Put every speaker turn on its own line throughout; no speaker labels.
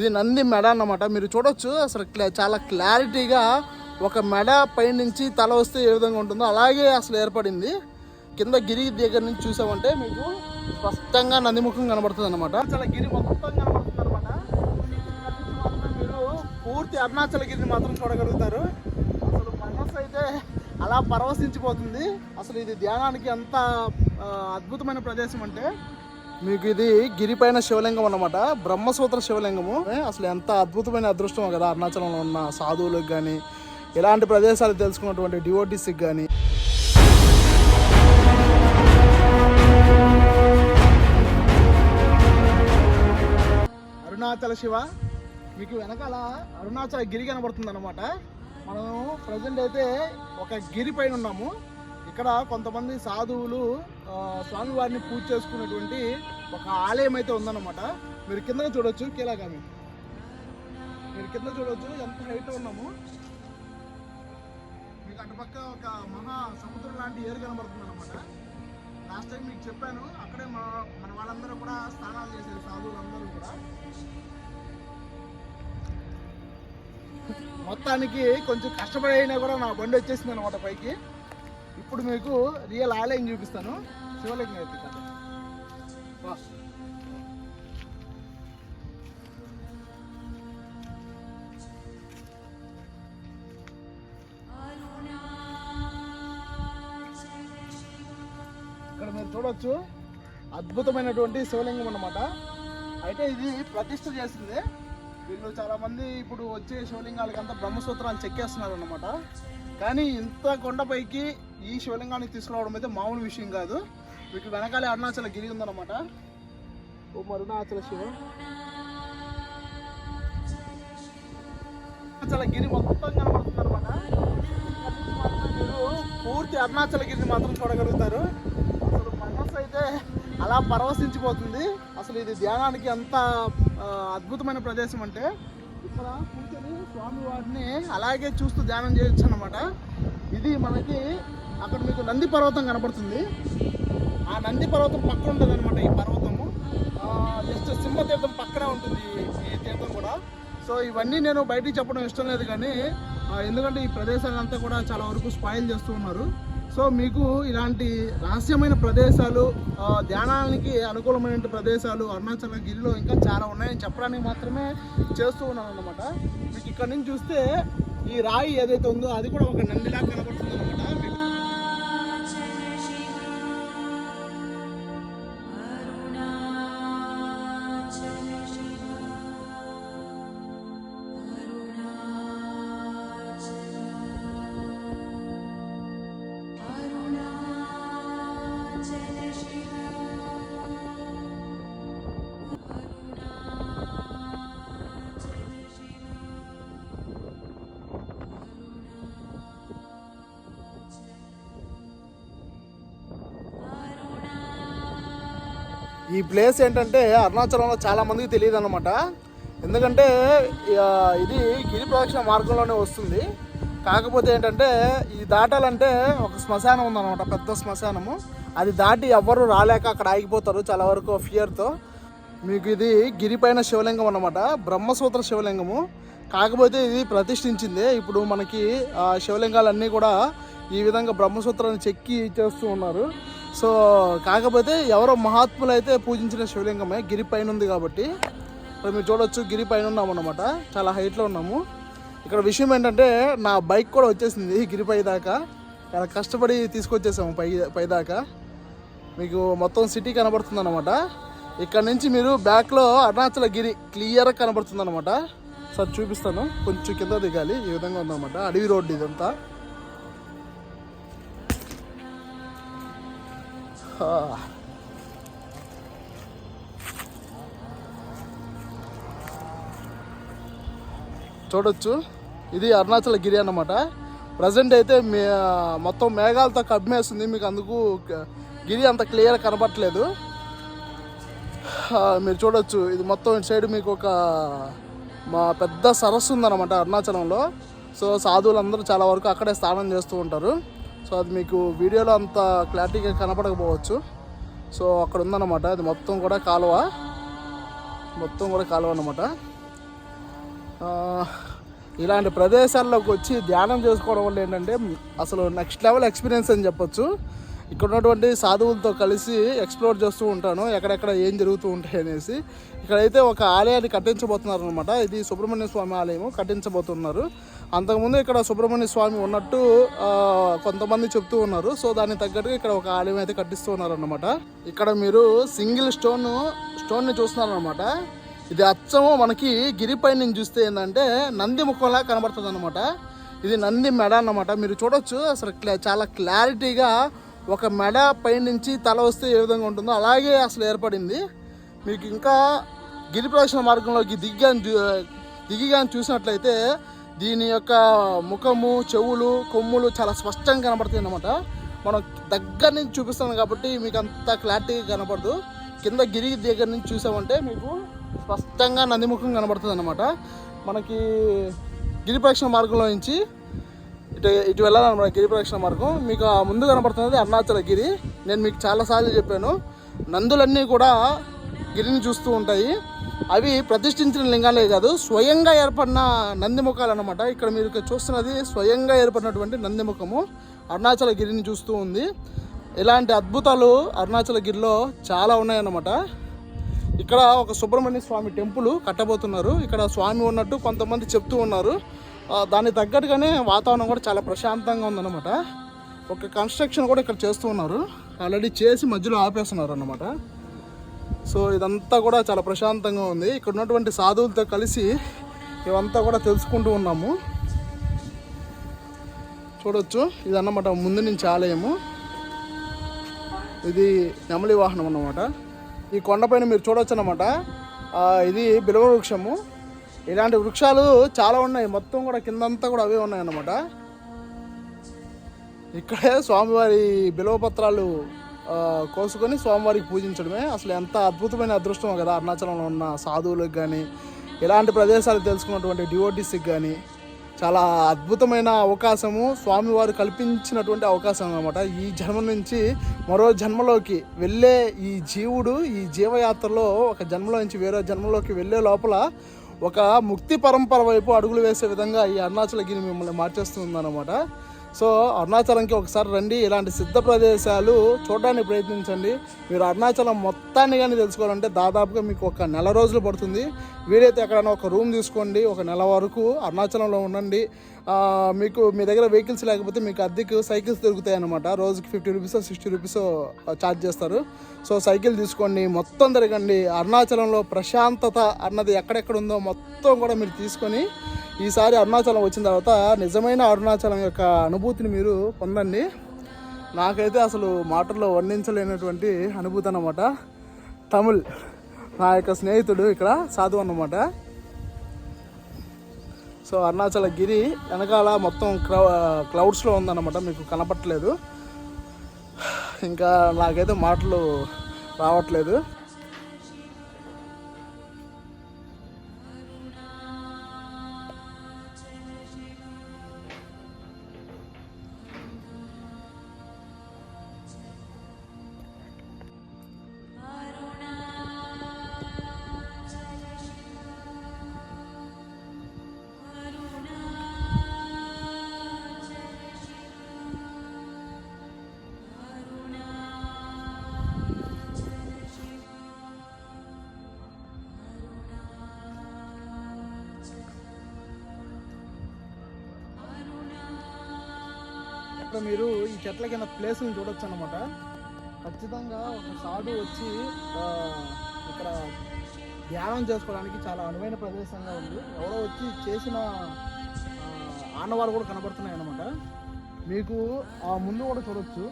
ఇది నంది మెడ అన్నమాట. మీరు చూడొచ్చు అసలు క్లా- చాలా క్లారిటీగా ఒక మెడ పైనుంచి తల వస్తే ఏ విధంగా ఉంటుందో అలాగే అసలు ఏర్పడింది. కింద గిరి దగ్గర నుంచి చూసామంటే మీకు స్పష్టంగా నందిముఖం కనబడుతుంది అనమాట చాలా గిరి మొత్తం కనబడుతుంది అనమాట మీరు పూర్తి అరుణాచల గిరిని మాత్రం చూడగలుగుతారు. అసలు మనసు అయితే అలా పరవశించిపోతుంది. అసలు ఇది ధ్యానానికి ఎంత అద్భుతమైన ప్రదేశం అంటే మీకు ఇది గిరిపైన శివలింగం అన్నమాట. బ్రహ్మసూత్ర శివలింగము. అసలు ఎంత అద్భుతమైన అదృష్టం కదా అరుణాచలంలో ఉన్న సాధువులకు కానీ ఇలాంటి ప్రదేశాలు తెలుసుకున్నటువంటి డివోటీస్కి కానీ అరుణాచల శివ మీకు వెనకాల అరుణాచల గిరి కనబడుతుంది అనమాట మనం ప్రజెంట్ అయితే ఒక గిరి పైన ఉన్నాము. ఇక్కడ కొంతమంది సాధువులు స్వామి స్వామివారిని పూజ చేసుకున్నటువంటి ఒక ఆలయం అయితే ఉందన్నమాట. మీరు కింద చూడొచ్చు కీలాగామి మీరు కింద చూడొచ్చు ఎంత హైట్ ఉన్నాము. మీకు అటుపక్క ఒక మహా సముద్రం లాంటి ఏరు కనబడుతుంది అనమాట లాస్ట్ టైం మీకు చెప్పాను అక్కడే మన మన వాళ్ళందరూ కూడా స్నానాలు చేసేది సాధువులందరూ కూడా. మొత్తానికి కొంచెం కష్టపడి అయినా కూడా నా బండి వచ్చేసింది అనమాట పైకి. ఇప్పుడు మీకు రియల్ ఆలయం చూపిస్తాను. శివలింగం అయితే కదా. ఇక్కడ మీరు చూడొచ్చు. అద్భుతమైనటువంటి శివలింగం అన్నమాట. అయితే ఇది ప్రతిష్ట చేసింది. వీళ్ళు చాలా మంది ఇప్పుడు వచ్చే శివలింగాలకంతా బ్రహ్మసూత్రాలు చెక్కేస్తున్నారు అనమాట కానీ ఇంత కొండపైకి ఈ శివలింగాన్ని తీసుకురావడం అయితే మామూలు విషయం కాదు. వీటి వెనకాలే అరుణాచల గిరి ఉందన్నమాట. ఓ అరుణాచల శివ. అరుణాచల గిరి మొత్తం కనబడుతుంది అనమాట మీరు పూర్తి అరుణాచల గిరిని మాత్రం చూడగలుగుతారు. అసలు మనసు అయితే అలా పరవశించిపోతుంది. అసలు ఇది ధ్యానానికి ఎంత అద్భుతమైన ప్రదేశం అంటే ఇక్కడ కూర్చొని స్వామివారిని అలాగే చూస్తూ ధ్యానం చేయొచ్చు అనమాట ఇది మనకి అక్కడ మీకు నంది పర్వతం కనబడుతుంది ఆ నంది పర్వతం పక్కన ఉంటుంది అనమాట ఈ పర్వతము. జస్ట్ సింహతీర్థం పక్కనే ఉంటుంది ఈ తీర్థం కూడా. సో ఇవన్నీ నేను బయటికి చెప్పడం ఇష్టం లేదు కానీ ఎందుకంటే ఈ ప్రదేశాలంతా కూడా చాలా వరకు స్పాయిల్ చేస్తూ ఉన్నారు. సో మీకు ఇలాంటి రహస్యమైన ప్రదేశాలు ధ్యానానికి అనుకూలమైన ప్రదేశాలు అరుణాచల గిరిలో ఇంకా చాలా ఉన్నాయని చెప్పడానికి మాత్రమే చేస్తూ ఉన్నాను అనమాట మీకు ఇక్కడ నుంచి చూస్తే ఈ రాయి ఏదైతే ఉందో అది కూడా ఒక నందిలా కనబడుతుంది అనమాట ఈ ప్లేస్ ఏంటంటే అరుణాచలంలో చాలా మందికి తెలియదు అనమాట ఎందుకంటే ఇది గిరి ప్రదక్షిణ మార్గంలోనే వస్తుంది. కాకపోతే ఏంటంటే ఇది దాటాలంటే ఒక శ్మశానం ఉందన్నమాట పెద్ద శ్మశానము. అది దాటి ఎవ్వరు రాలేక అక్కడ ఆగిపోతారు చాలా వరకు ఫియర్తో మీకు ఇది గిరిపైన శివలింగం అన్నమాట బ్రహ్మసూత్ర శివలింగము. కాకపోతే ఇది ప్రతిష్ఠించింది. ఇప్పుడు మనకి శివలింగాలన్నీ కూడా ఈ విధంగా బ్రహ్మసూత్రాన్ని చెక్కి చేస్తూ ఉన్నారు. సో కాకపోతే ఎవరో మహాత్ములు అయితే పూజించిన శివలింగమే గిరి పైన ఉంది కాబట్టి. ఇప్పుడు మీరు చూడొచ్చు గిరి పైన ఉన్నాము అనమాట చాలా హైట్లో ఉన్నాము. ఇక్కడ విషయం ఏంటంటే నా బైక్ కూడా వచ్చేసింది గిరిపై దాకా. చాలా కష్టపడి తీసుకొచ్చేసాము పై పై దాకా. మీకు మొత్తం సిటీ కనబడుతుంది అనమాట ఇక్కడ నుంచి మీరు బ్యాక్లో అరుణాచల గిరి క్లియర్గా కనబడుతుంది అనమాట సార్ చూపిస్తాను. కొంచెం కింద దిగాలి. ఈ విధంగా ఉందన్నమాట. అడవి రోడ్డు ఇదంతా. చూడొచ్చు. ఇది అరుణాచల గిరి అన్నమాట. ప్రజెంట్ అయితే మే మొత్తం మేఘాలతో కమ్మేస్తుంది మీకు అందుకు గిరి అంత క్లియర్ కనబడట్లేదు మీరు చూడొచ్చు. ఇది మొత్తం ఇటు సైడ్ మీకు ఒక మా పెద్ద సరస్సు ఉందన్నమాట అరుణాచలంలో. సో సాధువులందరూ చాలా వరకు అక్కడే స్నానం చేస్తూ ఉంటారు. సో అది మీకు వీడియోలో అంత క్లారిటీగా కనపడకపోవచ్చు. సో అక్కడ ఉందన్నమాట. అది మొత్తం కూడా కాలువ. మొత్తం కూడా కాలువ అన్నమాట. ఇలాంటి ప్రదేశాల్లోకి వచ్చి ధ్యానం చేసుకోవడం వల్ల ఏంటంటే అసలు నెక్స్ట్ లెవెల్ ఎక్స్పీరియన్స్ అని చెప్పొచ్చు. ఇక్కడ ఉన్నటువంటి సాధువులతో కలిసి ఎక్స్ప్లోర్ చేస్తూ ఉంటాను. ఎక్కడెక్కడ ఏం జరుగుతూ ఉంటాయి అనేసి. ఇక్కడైతే ఒక ఆలయాన్ని కట్టించబోతున్నారు అనమాట ఇది సుబ్రహ్మణ్య స్వామి ఆలయము. కట్టించబోతున్నారు. అంతకుముందు ఇక్కడ సుబ్రహ్మణ్య స్వామి ఉన్నట్టు కొంతమంది చెప్తూ ఉన్నారు. సో దానికి తగ్గట్టుగా ఇక్కడ ఒక ఆలయం అయితే కట్టిస్తూ ఉన్నారన్నమాట. ఇక్కడ మీరు సింగిల్ స్టోన్ స్టోన్ని చూస్తున్నారనమాట ఇది అచ్చము మనకి గిరిపై నుంచి చూస్తే ఏంటంటే నంది ముఖంలా కనబడుతుంది అనమాట ఇది నంది మెడ అన్నమాట. మీరు చూడొచ్చు అసలు క్లా- చాలా క్లారిటీగా ఒక మెడ పైనుంచి తల వస్తే ఏ విధంగా ఉంటుందో అలాగే అసలు ఏర్పడింది. మీకు ఇంకా గిరి ప్రవేశ మార్గంలోకి దిగ్గాని దిగిగాని చూసినట్లయితే దీని యొక్క ముఖము చెవులు కొమ్ములు చాలా స్పష్టంగా కనబడుతుంది అనమాట మనం దగ్గర నుంచి చూపిస్తాను కాబట్టి మీకు అంత క్లారిటీగా కనపడదు. కింద గిరి దగ్గర నుంచి చూసామంటే మీకు స్పష్టంగా నందిముఖం కనబడుతుంది అనమాట మనకి గిరి ప్రదక్షిణ మార్గంలో నుంచి ఇటు ఇటు వెళ్ళాలన్నమాట గిరి ప్రదక్షిణ మార్గం. మీకు ముందు కనబడుతున్నది అరుణాచల గిరి. నేను మీకు చాలాసార్లు చెప్పాను. నందులన్నీ కూడా గిరిని చూస్తూ ఉంటాయి. అవి ప్రతిష్ఠించిన లింగాలే కాదు స్వయంగా ఏర్పడిన నందిముఖాలు అనమాట ఇక్కడ మీరు ఇక్కడ చూస్తున్నది స్వయంగా ఏర్పడినటువంటి నందిముఖము. అరుణాచల గిరిని చూస్తూ ఉంది. ఇలాంటి అద్భుతాలు అరుణాచల గిరిలో చాలా ఉన్నాయన్నమాట. ఇక్కడ ఒక సుబ్రహ్మణ్య స్వామి టెంపుల్ కట్టబోతున్నారు. ఇక్కడ స్వామి ఉన్నట్టు కొంతమంది చెప్తూ ఉన్నారు. దానికి తగ్గట్టుగానే వాతావరణం కూడా చాలా ప్రశాంతంగా ఉందన్నమాట. ఒక కన్స్ట్రక్షన్ కూడా ఇక్కడ చేస్తూ ఉన్నారు. ఆల్రెడీ చేసి మధ్యలో ఆపేస్తున్నారు అన్నమాట. సో ఇదంతా కూడా చాలా ప్రశాంతంగా ఉంది. ఇక్కడ ఉన్నటువంటి సాధువులతో కలిసి ఇవంతా కూడా తెలుసుకుంటూ ఉన్నాము. చూడొచ్చు. ఇది అన్నమాట ముందు నుంచి ఆలయము. ఇది నెమలి వాహనం అన్నమాట. ఈ కొండపైన మీరు చూడొచ్చు అనమాట ఇది బిలవ వృక్షము. ఇలాంటి వృక్షాలు చాలా ఉన్నాయి. మొత్తం కూడా కిందంతా కూడా అవే ఉన్నాయి అన్నమాట ఇక్కడే స్వామివారి బిలవ పత్రాలు కోసుకొని స్వామివారికి పూజించడమే. అసలు ఎంత అద్భుతమైన అదృష్టం కదా అరుణాచలంలో ఉన్న సాధువులకు కానీ ఇలాంటి ప్రదేశాలు తెలుసుకున్నటువంటి డివోటీస్కి కానీ చాలా అద్భుతమైన అవకాశము స్వామివారు కల్పించినటువంటి అవకాశం అనమాట ఈ జన్మ నుంచి మరో జన్మలోకి వెళ్ళే ఈ జీవుడు ఈ జీవయాత్రలో ఒక జన్మలో నుంచి వేరే జన్మలోకి వెళ్ళే లోపల ఒక ముక్తి పరంపర వైపు అడుగులు వేసే విధంగా ఈ అరుణాచలగిరి మిమ్మల్ని మార్చేస్తుందన్నమాట. సో అరుణాచలంకి ఒకసారి రండి. ఇలాంటి సిద్ధ ప్రదేశాలు చూడడానికి ప్రయత్నించండి. మీరు అరుణాచలం మొత్తాన్ని కానీ తెలుసుకోవాలంటే దాదాపుగా మీకు ఒక నెల రోజులు పడుతుంది. వీలైతే ఎక్కడైనా ఒక రూమ్ తీసుకోండి. ఒక నెల వరకు అరుణాచలంలో ఉండండి. మీకు మీ దగ్గర వెహికల్స్ లేకపోతే మీకు అద్దెకు సైకిల్స్ దొరుకుతాయి అనమాట రోజుకి fifty rupees sixty rupees charge చేస్తారు. సో సైకిల్ తీసుకోండి. మొత్తం తిరగండి. అరుణాచలంలో ప్రశాంతత అన్నది ఎక్కడెక్కడ ఉందో మొత్తం కూడా మీరు తీసుకొని ఈసారి అరుణాచలం వచ్చిన తర్వాత నిజమైన అరుణాచలం యొక్క అనుభూతిని మీరు పొందండి. నాకైతే అసలు మాటల్లో వర్ణించలేనటువంటి అనుభూతి అన్నమాట. తమిళ్ నా యొక్క స్నేహితుడు ఇక్కడ సాధువు అన్నమాట. సో అరుణాచల గిరి వెనకాల మొత్తం క్రౌ క్లౌడ్స్లో ఉందన్నమాట. మీకు కనపట్లేదు ఇంకా నాకైతే మాటలు రావట్లేదు. ఇక్కడ మీరు ఈ చెట్ల కింద ప్లేసులు చూడొచ్చు అనమాట ఖచ్చితంగా ఒక సాధు వచ్చి ఇక్కడ ధ్యానం చేసుకోవడానికి చాలా అనువైన ప్రదేశంగా ఉంది. ఎవరో వచ్చి చేసిన ఆనవాళ్ళు కూడా కనబడుతున్నాయి అనమాట మీకు ఆ ముందు కూడా చూడొచ్చు.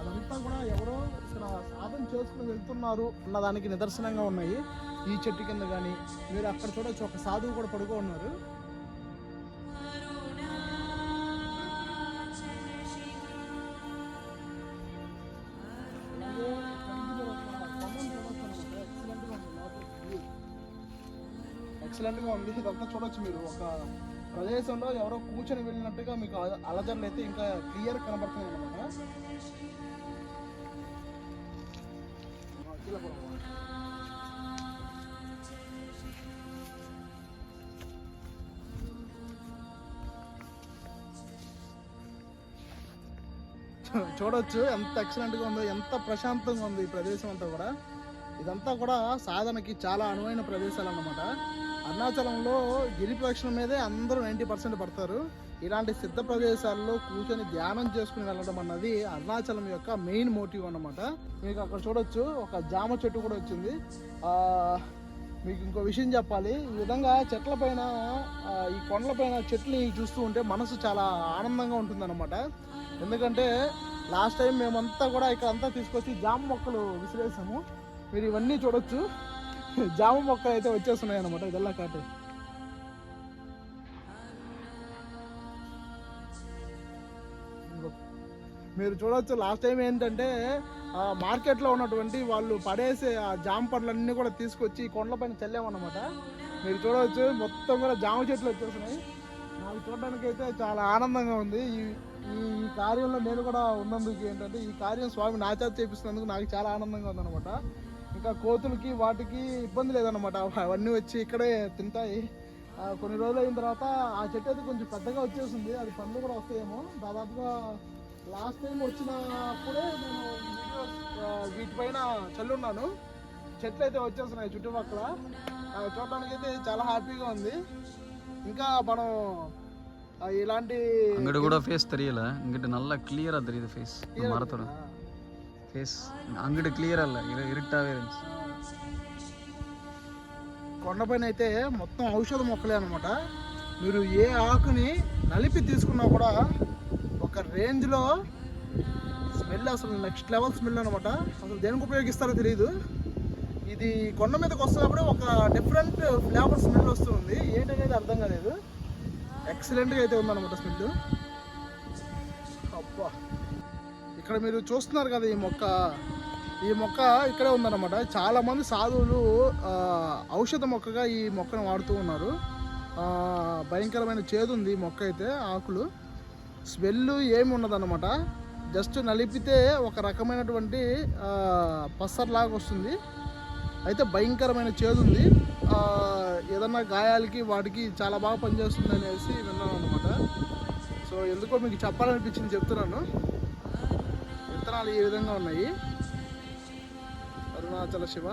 అదంతా కూడా ఎవరో ఇక్కడ సాధన చేసుకుని వెళ్తున్నారు అన్నదానికి నిదర్శనంగా ఉన్నాయి. ఈ చెట్టు కింద కానీ మీరు అక్కడ చూడొచ్చు. ఒక సాధువు కూడా పడుకో ఉన్నారు ఎక్సలెంట్గా ఉంది. ఇదంతా చూడొచ్చు మీరు. ఒక ప్రదేశంలో ఎవరో కూర్చొని వెళ్ళినట్టుగా మీకు అలజర్లు అయితే ఇంకా క్లియర్ కనబడుతుంది అనమాట చూడొచ్చు ఎంత ఎక్సలెంట్గా ఉందో ఎంత ప్రశాంతంగా ఉంది ఈ ప్రదేశం అంతా కూడా. ఇదంతా కూడా సాధనకి చాలా అనువైన ప్రదేశాలు అన్నమాట. అరుణాచలంలో గిరి మీదే అందరూ నైంటీ పర్సెంట్ పడతారు. ఇలాంటి సిద్ధ ప్రదేశాల్లో కూర్చొని ధ్యానం చేసుకుని వెళ్ళడం అన్నది అరుణాచలం యొక్క మెయిన్ మోటివ్ అన్నమాట. మీకు అక్కడ చూడొచ్చు ఒక జామ చెట్టు కూడా వచ్చింది. మీకు ఇంకో విషయం చెప్పాలి. ఈ విధంగా చెట్ల పైన ఈ కొండల పైన చెట్లని చూస్తూ ఉంటే మనసు చాలా ఆనందంగా ఉంటుందన్నమాట. ఎందుకంటే లాస్ట్ టైం మేమంతా కూడా ఇక్కడ అంతా తీసుకొచ్చి జామ మొక్కలు విసిరేసాము. మీరు ఇవన్నీ చూడొచ్చు. జామ మొక్కలు అయితే వచ్చేస్తున్నాయి అనమాట ఇదల్లా కాటు. మీరు చూడవచ్చు లాస్ట్ టైం ఏంటంటే ఆ మార్కెట్లో ఉన్నటువంటి వాళ్ళు పడేసే ఆ జామ పండ్లన్నీ కూడా తీసుకొచ్చి ఈ కొండలపైన చల్లామన్నమాట. మీరు చూడవచ్చు మొత్తం కూడా జామ చెట్లు వచ్చేస్తున్నాయి. నాకు చూడడానికి అయితే చాలా ఆనందంగా ఉంది. ఈ ఈ ఈ కార్యంలో నేను కూడా ఉన్నందుకు ఏంటంటే ఈ కార్యం స్వామి నా చేత చేపిస్తున్నందుకు నాకు చాలా ఆనందంగా ఉందన్నమాట. ఇంకా కోతులకి వాటికి ఇబ్బంది లేదనమాట అవన్నీ వచ్చి ఇక్కడే తింటాయి. కొన్ని రోజులు అయిన తర్వాత ఆ చెట్టు అయితే కొంచెం పెద్దగా వచ్చేసింది. అది పండ్లు కూడా వస్తాయేమో. దాదాపుగా లాస్ట్ టైం వచ్చినప్పుడే నేను వీటిపైన చల్లున్నాను. చెట్లు అయితే వచ్చేస్తున్నాయి చుట్టుపక్కల. చూడడానికి అయితే చాలా హ్యాపీగా ఉంది. ఇంకా మనం ఇలాంటి
అంగడి కూడా ఫేస్ తెలియలే ఇంకటి నల్ల క్లియర్ తెలియదు ఫేస్ మారతాడు ஃபேஸ் அங்கிட்ட கிளியரா இல்ல இரு- இருட்டாவே இருந்துச்சு
కొండపైన అయితే మొత్తం ఔషధ మొక్కలే అనమాట మీరు ఏ ఆకుని నలిపి తీసుకున్నా కూడా ఒక రేంజ్లో స్మెల్ అసలు నెక్స్ట్ లెవెల్ స్మెల్ అనమాట అసలు దేనికి ఉపయోగిస్తారో తెలియదు ఇది కొండ మీదకి వస్తున్నప్పుడు ఒక డిఫరెంట్ ఫ్లేవర్ స్మెల్ వస్తుంది ఏంటనేది అర్థం కాలేదు ఎక్సలెంట్గా అయితే ఉందన్నమాట స్మెల్ అబ్బా ఇక్కడ మీరు చూస్తున్నారు కదా ఈ మొక్క. ఈ మొక్క ఇక్కడే ఉందన్నమాట. చాలా మంది సాధువులు ఔషధ మొక్కగా ఈ మొక్కను వాడుతూ ఉన్నారు. భయంకరమైన చేదు ఉంది ఈ మొక్క అయితే ఆకులు. స్మెల్ ఏమి ఉండదన్నమాట. జస్ట్ నలిపితే ఒక రకమైనటువంటి పసర్లాగా వస్తుంది. అయితే భయంకరమైన చేదు ఉంది. ఏదన్నా గాయాలకి వాటికి చాలా బాగా పనిచేస్తుంది అనేసి విన్నాను అనమాట సో ఎందుకో మీకు చెప్పాలనిపించింది చెప్తున్నాను. విత్తనాలు ఈ విధంగా ఉన్నాయి? అరుణాచల శివ.